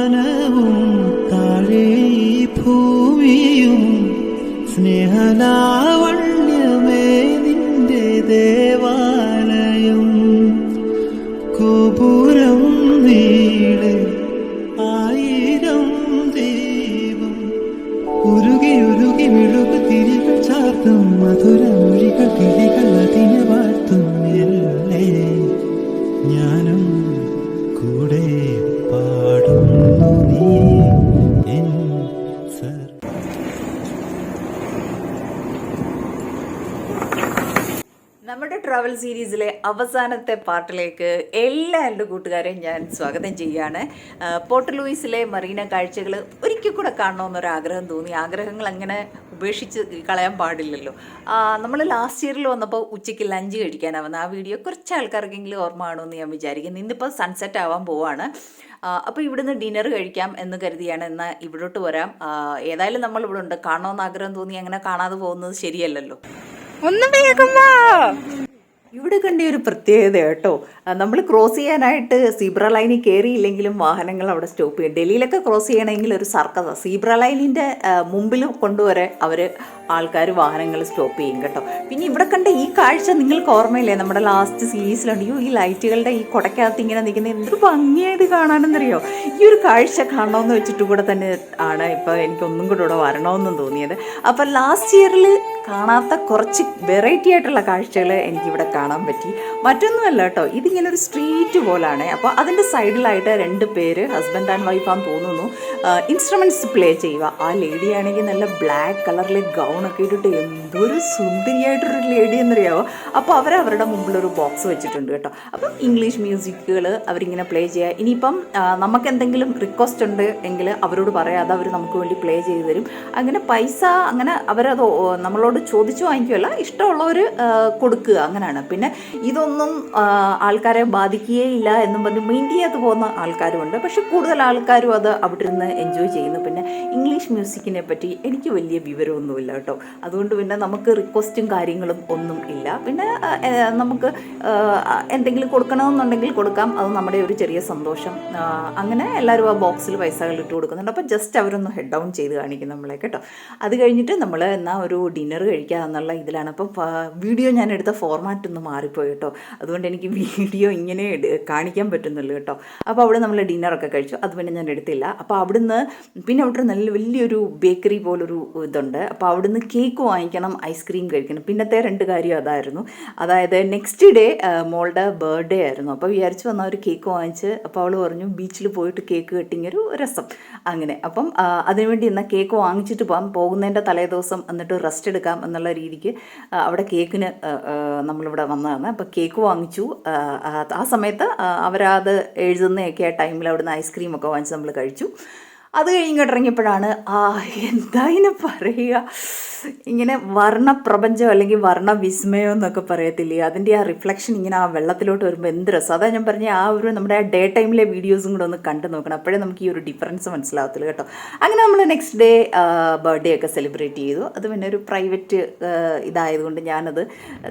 വാനവും താഴെ ഭൂമിയും സ്നേഹലാവണ്യമേ നിന്റെ ദേവാലയം. കോപുരം നീളെ ആയിരം ദൈവം. ഉരുകി ഉരുകി വിഴുകു തിരികൾ ചാർത്തും മധുര മൊഴികൾ കിളികൾ അതിനെ വാഴ്ത്തും എല്ലേ ഞാനും ട്രാവൽ സീരീസിലെ അവസാനത്തെ പാർട്ടിലേക്ക് എല്ലാ എന്റെ കൂട്ടുകാരെയും ഞാൻ സ്വാഗതം ചെയ്യുകയാണ്. പോർട്ട് ലൂയിസിലെ മറീന കാഴ്ചകൾ ഒരിക്കൽ കൂടെ കാണണമെന്നൊരാഗ്രഹം തോന്നി. ആഗ്രഹങ്ങൾ അങ്ങനെ ഉപേക്ഷിച്ച് കളയാൻ പാടില്ലല്ലോ. നമ്മൾ ലാസ്റ്റ് ഇയറിൽ വന്നപ്പോൾ ഉച്ചയ്ക്ക് ലഞ്ച് കഴിക്കാനാണ് വന്നത് ആ വീഡിയോ കുറച്ച് ആൾക്കാർക്കെങ്കിലും ഓർമ്മ ആണോന്ന് ഞാൻ വിചാരിക്കുന്നു. ഇന്നിപ്പോൾ സൺസെറ്റ് ആവാൻ പോവാണ്. അപ്പോൾ ഇവിടുന്ന് ഡിന്നർ കഴിക്കാം എന്ന് കരുതിയാണ്. എന്നാൽ ഇവിടോട്ട് വരാം. ഏതായാലും നമ്മൾ ഇവിടെ ഉണ്ട്. കാണണമെന്ന് ആഗ്രഹം തോന്നി അങ്ങനെ കാണാതെ പോകുന്നത് ശരിയല്ലല്ലോ. ഒന്ന് വേഗം വാ. ഇവിടെ കണ്ട ഒരു പ്രത്യേകത കേട്ടോ. നമ്മൾ ക്രോസ് ചെയ്യാനായിട്ട് സീബ്ര ലൈനിൽ കയറിയില്ലെങ്കിലും വാഹനങ്ങൾ അവിടെ സ്റ്റോപ്പ് ചെയ്യും. ഡൽഹിയിലൊക്കെ ക്രോസ് ചെയ്യണമെങ്കിൽ ഒരു സർക്കസ്. സീബ്ര ലൈനിന്റെ മുമ്പിൽ കൊണ്ടുവരെ അവർ ആൾക്കാർ വാഹനങ്ങൾ സ്റ്റോപ്പ് ചെയ്യും കേട്ടോ. പിന്നെ ഇവിടെ കണ്ട ഈ കാഴ്ച നിങ്ങൾക്ക് ഓർമ്മയില്ലേ? നമ്മുടെ ലാസ്റ്റ് സീരീസിലുണ്ട് ഈ ലൈറ്റുകളുടെ ഈ കൊടക്കകത്ത് ഇങ്ങനെ നിൽക്കുന്ന എന്തൊരു ഭംഗിയായത് കാണാനെന്നറിയോ? ഈ ഒരു കാഴ്ച കാണണമെന്ന് വെച്ചിട്ട് കൂടെ തന്നെ ആണ് ഇപ്പോൾ എനിക്കൊന്നും കൂടെ ഇവിടെ വരണമെന്നും തോന്നിയത്. അപ്പോൾ ലാസ്റ്റ് ഇയറിൽ കാണാത്ത കുറച്ച് വെറൈറ്റി ആയിട്ടുള്ള കാഴ്ചകൾ എനിക്കിവിടെ കാണാൻ പറ്റി. മറ്റൊന്നുമല്ല കേട്ടോ ഇതിങ്ങനെ ഒരു സ്ട്രീറ്റ് പോലാണ്. അപ്പോൾ അതിന്റെ സൈഡിലായിട്ട് രണ്ട് പേര് ഹസ്ബൻഡ് ആൻഡ് വൈഫാന്ന് തോന്നുന്നു ഇൻസ്ട്രുമെന്റ്സ് പ്ലേ ചെയ്യുക. ആ ലേഡിയാണെങ്കിൽ നല്ല ബ്ലാക്ക് കളറിലെ ഗൗണൊക്കെ ഇട്ടിട്ട് എന്തൊരു സുന്ദരിയായിട്ടൊരു ലേഡി എന്നറിയാവോ? അപ്പോൾ അവർ അവരുടെ മുമ്പിലൊരു ബോക്സ് വെച്ചിട്ടുണ്ട് കേട്ടോ. അപ്പം ഇംഗ്ലീഷ് മ്യൂസിക്കുകൾ അവരിങ്ങനെ പ്ലേ ചെയ്യുക ഇനിയിപ്പം നമുക്ക് എന്തെങ്കിലും റിക്വസ്റ്റ് ഉണ്ട് എങ്കിൽ അവരോട് പറയാം അത് അവർ നമുക്ക് വേണ്ടി പ്ലേ ചെയ്ത് തരും അങ്ങനെ പൈസ അങ്ങനെ അവരത് നമ്മളോട് ചോദിച്ചു വാങ്ങിക്കുകയല്ല ഇഷ്ടമുള്ളവർ കൊടുക്കുക. അങ്ങനെയാണ് പിന്നെ ഇതൊന്നും ആൾക്കാരെ ബാധിക്കുകയേ ഇല്ല എന്നും പറഞ്ഞ് മൈൻഡ് ചെയ്യാതെ പോകുന്ന ആൾക്കാരുമുണ്ട് പക്ഷെ കൂടുതൽ ആൾക്കാരും അത് അവിടെ നിന്ന് എൻജോയ് ചെയ്യുന്നു. പിന്നെ ഇംഗ്ലീഷ് മ്യൂസിക്കിനെ പറ്റി എനിക്ക് വലിയ വിവരമൊന്നുമില്ല കേട്ടോ. അതുകൊണ്ട് പിന്നെ നമുക്ക് റിക്വസ്റ്റും കാര്യങ്ങളും ഒന്നും ഇല്ല. പിന്നെ നമുക്ക് എന്തെങ്കിലും കൊടുക്കണമെന്നുണ്ടെങ്കിൽ കൊടുക്കാം. അത് നമ്മുടെ ഒരു ചെറിയ സന്തോഷം. അങ്ങനെ എല്ലാവരും ആ ബോക്സിൽ പൈസകൾ ഇട്ട് കൊടുക്കുന്നുണ്ട്. അപ്പോൾ ജസ്റ്റ് അവരൊന്ന് ഹെഡ് ഡൗൺ ചെയ്ത് കാണിക്കും നമ്മളെ കേട്ടോ. അത് കഴിഞ്ഞിട്ട് നമ്മൾ എന്നാൽ ഒരു ഡിന്നർ കഴിക്കുക എന്നുള്ള ഇതിലാണ്. അപ്പം വീഡിയോ ഞാൻ എടുത്ത ഫോർമാറ്റ് ഒന്ന് മാറിപ്പോയി കേട്ടോ. അതുകൊണ്ട് എനിക്ക് വീഡിയോ ഇങ്ങനെ കാണിക്കാൻ പറ്റുന്നുള്ളൂ കേട്ടോ. അപ്പോൾ അവിടെ നമ്മൾ ഡിന്നറൊക്കെ കഴിച്ചു. അത് പിന്നെ ഞാൻ എടുത്തില്ല. അപ്പോൾ അവിടുന്ന് പിന്നെ അവിടെ നല്ല വലിയൊരു ബേക്കറി പോലൊരു ഇതുണ്ട്. അപ്പോൾ അവിടുന്ന് കേക്ക് വാങ്ങിക്കണം ഐസ്ക്രീം കഴിക്കണം. പിന്നത്തെ രണ്ട് കാര്യം അതായിരുന്നു. അതായത് നെക്സ്റ്റ് ഡേ മോളുടെ ബർത്ത്ഡേ ആയിരുന്നു. അപ്പോൾ വിചാരിച്ചു വന്നാൽ ഒരു കേക്ക് വാങ്ങിച്ച് അപ്പോൾ അവൾ പറഞ്ഞു ബീച്ചിൽ പോയിട്ട് കേക്ക് കെട്ടിങ്ങൊരു രസം. അങ്ങനെ. അപ്പം അതിനുവേണ്ടി എന്നാൽ കേക്ക് വാങ്ങിച്ചിട്ട് പോകാം. പോകുന്നതിന്റെ തലേദിവസം എന്നിട്ട് റെസ്റ്റ് എടുക്കാം എന്നുള്ള രീതിക്ക് അവിടെ കേക്കിന് നമ്മളിവിടെ വന്നതാണ്. അപ്പോൾ കേക്ക് വാങ്ങിച്ചു. ആ, സമയത്ത് അവരത് എഴുതുന്നതൊക്കെ ആ ടൈമിൽ അവിടുന്ന് ഐസ്ക്രീം ഒക്കെ വാങ്ങിച്ച് നമ്മൾ കഴിച്ചു. അത് കഴിഞ്ഞ് ഇറങ്ങിയപ്പോഴാണ് ആ എന്താ ഇതിനെ പറയുക? ഇങ്ങനെ വർണപ്രപഞ്ചം അല്ലെങ്കിൽ വർണവിസ്മയം എന്നൊക്കെ പറയത്തില്ലേ? അതിന്റെ ആ റിഫ്ലക്ഷൻ ഇങ്ങനെ ആ വെള്ളത്തിലോട്ട് വരുമ്പോൾ എന്ത് രസം? അതാ ഞാൻ പറഞ്ഞ ആ ഒരു നമ്മുടെ ആ ഡേ ടൈമിലെ വീഡിയോസും കൂടെ ഒന്ന് കണ്ടു നോക്കണം. അപ്പോഴേ നമുക്ക് ഈ ഒരു ഡിഫറൻസ് മനസ്സിലാവത്തുള്ളൂ കേട്ടോ. അങ്ങനെ നമ്മൾ നെക്സ്റ്റ് ഡേ ബർത്ത്ഡേ ഒക്കെ സെലിബ്രേറ്റ് ചെയ്തു. അത് പിന്നെ ഒരു പ്രൈവറ്റ് ഇതായതുകൊണ്ട് ഞാനത്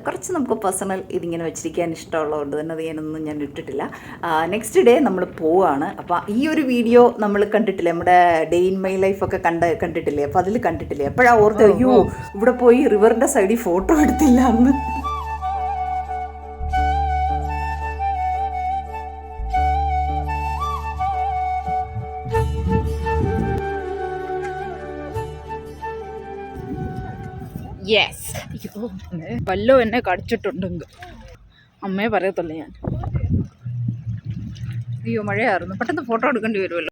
കുറച്ച് നമുക്ക് പേഴ്സണൽ ഇതിങ്ങനെ വെച്ചിരിക്കാൻ ഇഷ്ടമുള്ളതുകൊണ്ട് തന്നെ അത് ഞാനൊന്നും ഞാൻ ഇട്ടിട്ടില്ല. നെക്സ്റ്റ് ഡേ നമ്മൾ പോവാണ്. അപ്പോൾ ഈ ഒരു വീഡിയോ നമ്മൾ കണ്ടിട്ടില്ലേ? നമ്മുടെ ഡേ ഇൻ മൈ ലൈഫ് ഒക്കെ കണ്ട് കണ്ടിട്ടില്ലേ? അപ്പോൾ അതിൽ കണ്ടിട്ടില്ലേ? അപ്പോഴാണ് ഓർത്ത് അയ്യോ ഇവിടെ പോയി റിവറിന്റെ സൈഡിൽ ഫോട്ടോ എടുത്തില്ല അന്ന് വല്ലോ എന്നെ കടിച്ചിട്ടുണ്ടെങ്കിൽ അമ്മയെ പറയത്തുള്ളൂ ഞാൻ. അയ്യോ മഴയായിരുന്നു. പെട്ടെന്ന് ഫോട്ടോ എടുക്കേണ്ടി വരുമല്ലോ.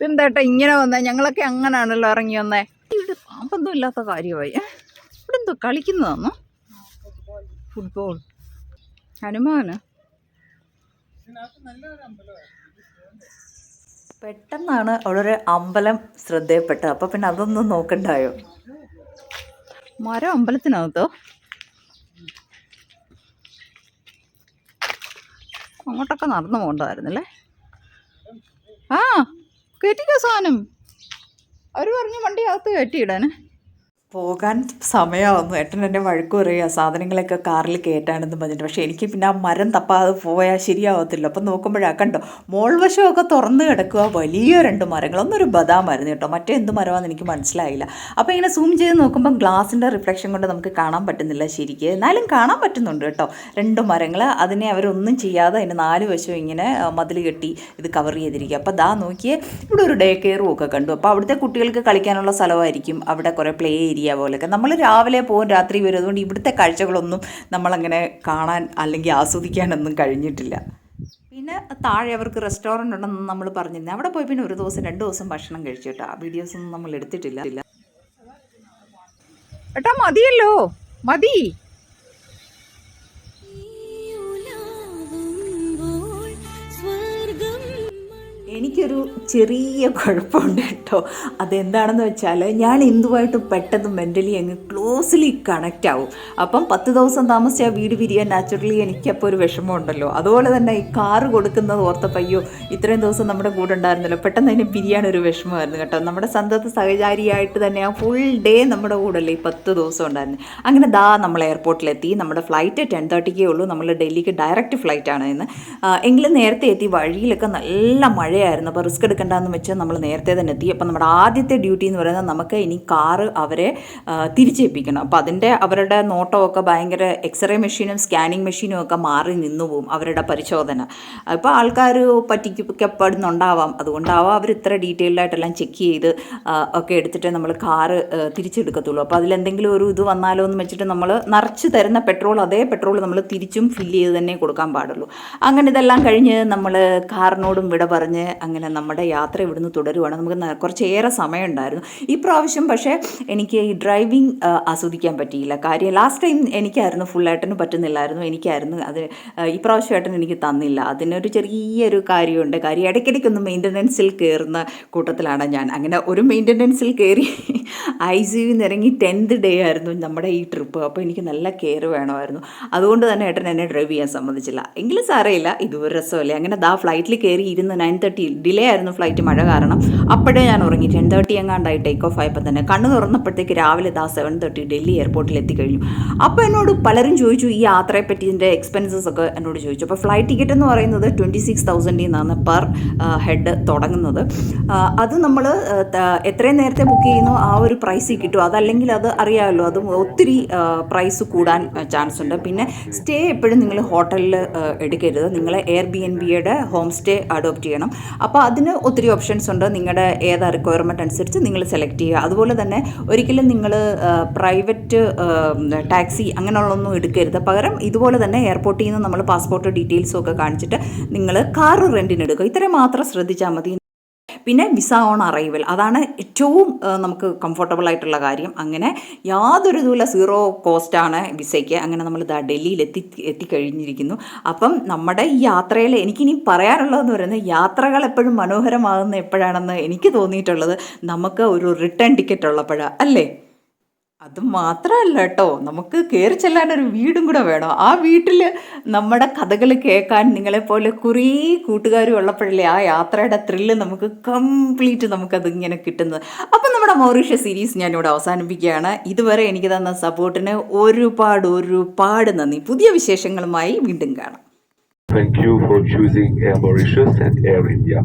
ഇതെന്താട്ടാ ഇങ്ങനെ വന്നേ? ഞങ്ങളൊക്കെ അങ്ങനെയാണല്ലോ ഇറങ്ങി വന്നേ. ഇവിടെ പാമ്പൊന്നും ഇല്ലാത്ത കാര്യമായി? ഇവിടെ എന്തോ കളിക്കുന്നതാണോ ഫുട്ബോൾ. ഹനുമാന്. പെട്ടെന്നാണ് അവിടെ ഒരു അമ്പലം ശ്രദ്ധയപ്പെട്ടത്. അപ്പോൾ പിന്നെ അതൊന്നും നോക്കണ്ടായോ? മരം അമ്പലത്തിനകത്തോ? അങ്ങോട്ടൊക്കെ നടന്നു പോകണ്ടായിരുന്നല്ലേ ആ കയറ്റിക്കോ സാധനം? അവർ പറഞ്ഞു വണ്ടി അകത്ത് കയറ്റിയിടാന് പോകാൻ സമയമാവുന്നു ഏട്ടൻ എന്നെ വഴക്ക് പറയുക സാധനങ്ങളൊക്കെ കാറിൽ കയറ്റാനെന്ന് പറഞ്ഞിട്ട്. പക്ഷേ എനിക്ക് പിന്നെ ആ മരം തപ്പാതെ പോയാൽ ശരിയാവത്തില്ല. അപ്പം നോക്കുമ്പോഴാ കണ്ടോ മോൾ വശമൊക്കെ തുറന്ന് കിടക്കുക വലിയ രണ്ട് മരങ്ങൾ. ഒന്നൊരു ബദാമായിരുന്നു കേട്ടോ. മറ്റേ എന്ത് മരമാണെന്ന് എനിക്ക് മനസ്സിലായില്ല. അപ്പോൾ ഇങ്ങനെ സൂം ചെയ്ത് നോക്കുമ്പോൾ ഗ്ലാസിന്റെ റിഫ്ലക്ഷൻ കൊണ്ട് നമുക്ക് കാണാൻ പറ്റുന്നില്ല ശരിക്ക്. എന്നാലും കാണാൻ പറ്റുന്നുണ്ട് കേട്ടോ. രണ്ട് മരങ്ങൾ. അതിനെ അവരൊന്നും ചെയ്യാതെ അതിന്റെ നാല് വശവും ഇങ്ങനെ മതിൽ കെട്ടി ഇത് കവർ ചെയ്തിരിക്കുക. അപ്പോൾ ദാ നോക്കിയേ ഇവിടെ ഒരു ഡേ കെയറും ഒക്കെ കണ്ടു. അപ്പോൾ അവിടുത്തെ കുട്ടികൾക്ക് കളിക്കാനുള്ള സ്ഥലമായിരിക്കും. അവിടെ കുറേ പ്ലേ ഏരിയ പോലെയൊക്കെ. നമ്മൾ രാവിലെ പോകും രാത്രി വരും. അതുകൊണ്ട് ഇവിടുത്തെ കാഴ്ചകളൊന്നും നമ്മളങ്ങനെ കാണാൻ അല്ലെങ്കിൽ ആസ്വദിക്കാനൊന്നും കഴിഞ്ഞിട്ടില്ല. പിന്നെ താഴെ അവർക്ക് റെസ്റ്റോറന്റ് ഉണ്ടെന്ന് നമ്മൾ പറഞ്ഞിരുന്നു. അവിടെ പോയി പിന്നെ ഒരു ദിവസം രണ്ട് ദിവസം ഭക്ഷണം കഴിച്ചു ആ വീഡിയോസ് ഒന്നും നമ്മൾ എടുത്തിട്ടില്ല. ഏട്ടാ മതിയല്ലോ. മതി. എനിക്കൊരു ചെറിയ കുഴപ്പമുണ്ട് കേട്ടോ. അതെന്താണെന്ന് വെച്ചാൽ ഞാൻ ഇന്ദുവായിട്ട് പെട്ടെന്ന് മെന്റലി അങ്ങ് ക്ലോസ്ലി കണക്റ്റ് ആവും. അപ്പം പത്ത് ദിവസം താമസിച്ച് ആ വീട് പിരിയാൻ നാച്ചുറലി എനിക്കപ്പോൾ ഒരു വിഷമമുണ്ടല്ലോ. അതുപോലെ തന്നെ ഈ കാറ് കൊടുക്കുന്നത് ഓർത്തപ്പോൾ അയ്യോ ഇത്രയും ദിവസം നമ്മുടെ കൂടെ ഉണ്ടായിരുന്നല്ലോ. പെട്ടെന്ന് അതിനെ പിരിയാൻ ഒരു വിഷമമായിരുന്നു കേട്ടോ. നമ്മുടെ സന്തത സഹചാരിയായിട്ട് തന്നെ ആ ഫുൾ ഡേ നമ്മുടെ കൂടെ അല്ലേ ഈ പത്ത് ദിവസം ഉണ്ടായിരുന്നു. അങ്ങനെ ദാ നമ്മൾ എയർപോർട്ടിലെത്തി നമ്മുടെ ഫ്ലൈറ്റ് ടെൻ തേർട്ടിക്കേ ഉള്ളൂ. നമ്മൾ ഡൽഹിക്ക് ഡയറക്റ്റ് ഫ്ലൈറ്റാണ് ഇന്ന്. എങ്കിലും നേരത്തെ എത്തി. വഴിയിലൊക്കെ നല്ല മഴയായിരുന്നു. അപ്പോൾ റിസ്ക് എടുക്കേണ്ടതെന്ന് വെച്ച് നമ്മൾ നേരത്തെ തന്നെ എത്തി. അപ്പം നമ്മുടെ ആദ്യത്തെ ഡ്യൂട്ടി എന്ന് പറയുന്നത് നമുക്ക് ഇനി കാറ് അവരെ തിരിച്ചേൽപ്പിക്കണം. അപ്പോൾ അതിന്റെ അവരുടെ നോട്ടമൊക്കെ ഭയങ്കര എക്സ്റേ മെഷീനും സ്കാനിങ് മെഷീനും ഒക്കെ മാറി നിന്നു പോകും അവരുടെ പരിശോധന. അപ്പോൾ ആൾക്കാർ പറ്റിക്കപ്പെടുന്നുണ്ടാവാം. അതുകൊണ്ടാവാം അവർ ഇത്ര ഡീറ്റെയിൽഡായിട്ടെല്ലാം ചെക്ക് ചെയ്ത് ഒക്കെ എടുത്തിട്ട് നമ്മൾ കാറ് തിരിച്ചെടുക്കത്തുള്ളൂ. അപ്പോൾ അതിലെന്തെങ്കിലും ഒരു ഇത് വന്നാലോ എന്ന് വെച്ചിട്ട് നമ്മൾ നിറച്ച് തരുന്ന പെട്രോൾ അതേ പെട്രോൾ നമ്മൾ തിരിച്ചും ഫില്ല് ചെയ്ത് തന്നെ കൊടുക്കാൻ പാടുള്ളൂ. അങ്ങനെ ഇതെല്ലാം കഴിഞ്ഞ് നമ്മൾ കാറിനോടും വിട പറഞ്ഞ് അങ്ങനെ നമ്മുടെ യാത്ര ഇവിടുന്ന് തുടരുവാണ്. നമുക്ക് കുറച്ചേറെ സമയമുണ്ടായിരുന്നു. ഈ പ്രാവശ്യം പക്ഷേ എനിക്ക് ഈ ഡ്രൈവിംഗ് ആസ്വദിക്കാൻ പറ്റിയില്ല. കാര്യം ലാസ്റ്റ് ടൈം എനിക്കായിരുന്നു ഫുൾ ഏട്ടന് പറ്റുന്നില്ലായിരുന്നു. എനിക്കായിരുന്നു അത് ഈ പ്രാവശ്യം ഏട്ടൻ എനിക്ക് തന്നില്ല. അതിനൊരു ചെറിയൊരു കാര്യമുണ്ട്. കാര്യം ഇടയ്ക്കിടയ്ക്കൊന്ന് മെയിന്റനൻസിൽ കയറുന്ന കൂട്ടത്തിലാണ് ഞാൻ. അങ്ങനെ ഒരു മെയിന്റനൻസിൽ കയറി ഐ സി യു ഇറങ്ങി ടെൻത്ത് ഡേ ആയിരുന്നു നമ്മുടെ ഈ ട്രിപ്പ് അപ്പോൾ എനിക്ക് നല്ല കെയർ വേണമായിരുന്നു. അതുകൊണ്ട് തന്നെ ഏട്ടൻ എന്നെ ഡ്രൈവ് ചെയ്യാൻ സമ്മതിച്ചില്ല. എങ്കിലും സാരമില്ല. ഇതൊരു രസമല്ലേ. അങ്ങനെ ദാ ഫ്ലൈറ്റിൽ കയറി ഇരുന്ന് നയൻ തേർട്ടി ഡിലേ ആയിരുന്നു ഫ്ലൈറ്റ് മഴ കാരണം. അപ്പോഴേ ഞാൻ ഉറങ്ങി. ടെൻ തേർട്ടി എങ്ങാണ്ടായി ടേക്ക് ഓഫ് ആയപ്പോൾ തന്നെ. കണ്ണു തുറന്നപ്പോഴത്തേക്ക് രാവിലെ ദാ സെവൻ തേർട്ടി ഡൽഹി എയർപോർട്ടിൽ എത്തിക്കഴിഞ്ഞു. അപ്പോൾ എന്നോട് പലരും ചോദിച്ചു ഈ യാത്രയെ പറ്റി ഇതിന്റെ എക്സ്പെൻസസ് ഒക്കെ? എന്നോട് ചോദിച്ചു. അപ്പോൾ ഫ്ലൈറ്റ് ടിക്കറ്റ് എന്ന് പറയുന്നത് ട്വന്റി സിക്സ് തൗസൻഡിൽ നിന്നാണ് പെർ ഹെഡ് തുടങ്ങുന്നത്. അത് നമ്മൾ എത്രയും നേരത്തെ ബുക്ക് ചെയ്യുന്നു ആ ഒരു പ്രൈസിൽ കിട്ടും. അതല്ലെങ്കിൽ അത് അറിയാമല്ലോ. അത് ഒത്തിരി പ്രൈസ് കൂടാൻ ചാൻസ് ഉണ്ട്. പിന്നെ സ്റ്റേ എപ്പോഴും നിങ്ങൾ ഹോട്ടലിൽ എടുക്കരുത് നിങ്ങൾ എയർ ബി എൻ ബിയുടെ ഹോം സ്റ്റേ അഡോപ്റ്റ് ചെയ്യണം. അപ്പോൾ അതിന് ഒത്തിരി ഓപ്ഷൻസ് ഉണ്ട്. നിങ്ങളുടെ ഏതാ റിക്വയർമെന്റ് അനുസരിച്ച് നിങ്ങൾ സെലക്ട് ചെയ്യുക. അതുപോലെ തന്നെ ഒരിക്കലും നിങ്ങൾ പ്രൈവറ്റ് ടാക്സി അങ്ങനെയുള്ളതൊന്നും എടുക്കരുത്. പകരം ഇതുപോലെ തന്നെ എയർപോർട്ടിൽ നിന്ന് നമ്മൾ പാസ്പോർട്ട് ഡീറ്റെയിൽസും ഒക്കെ കാണിച്ചിട്ട് നിങ്ങൾ കാർ റെന്റിന് എടുക്കുക. ഇത്രയും മാത്രം ശ്രദ്ധിച്ചാൽ മതി. പിന്നെ വിസ ഓൺ അറൈവൽ അതാണ് ഏറ്റവും നമുക്ക് കംഫർട്ടബിൾ ആയിട്ടുള്ള കാര്യം. അങ്ങനെ യാതൊരു ഇതുമില്ല. സീറോ കോസ്റ്റാണ് വിസയ്ക്ക് അങ്ങനെ നമ്മൾ ഇതാ ഡൽഹിയിൽ എത്തി എത്തിക്കഴിഞ്ഞിരിക്കുന്നു. അപ്പം നമ്മുടെ ഈ യാത്രയിൽ എനിക്കിനി പറയാനുള്ളതെന്ന് പറയുന്നത് യാത്രകൾ എപ്പോഴും മനോഹരമാകുന്ന എപ്പോഴാണെന്ന് എനിക്ക് തോന്നിയിട്ടുള്ളത് നമുക്ക് ഒരു റിട്ടേൺ ടിക്കറ്റ് ഉള്ളപ്പോഴാണ് അല്ലേ? അത് മാത്രമല്ല കേട്ടോ നമുക്ക് കയറി ചെല്ലാൻ ഒരു വീടും കൂടെ വേണം. ആ വീട്ടിൽ നമ്മുടെ കഥകൾ കേൾക്കാൻ നിങ്ങളെപ്പോലെ കുറേ കൂട്ടുകാരും ഉള്ളപ്പോഴല്ലേ ആ യാത്രയുടെ ത്രില്ല് നമുക്ക് കംപ്ലീറ്റ് നമുക്കത് ഇങ്ങനെ കിട്ടുന്നത്. അപ്പം നമ്മുടെ മൗറീഷ്യ സീരീസ് ഞാനിവിടെ അവസാനിപ്പിക്കുകയാണ്. ഇതുവരെ എനിക്ക് തന്ന സപ്പോർട്ടിന് ഒരുപാട് ഒരുപാട് നന്ദി. പുതിയ വിശേഷങ്ങളുമായി വീണ്ടും കാണാം. Thank you for choosing Air Mauritius and Air India.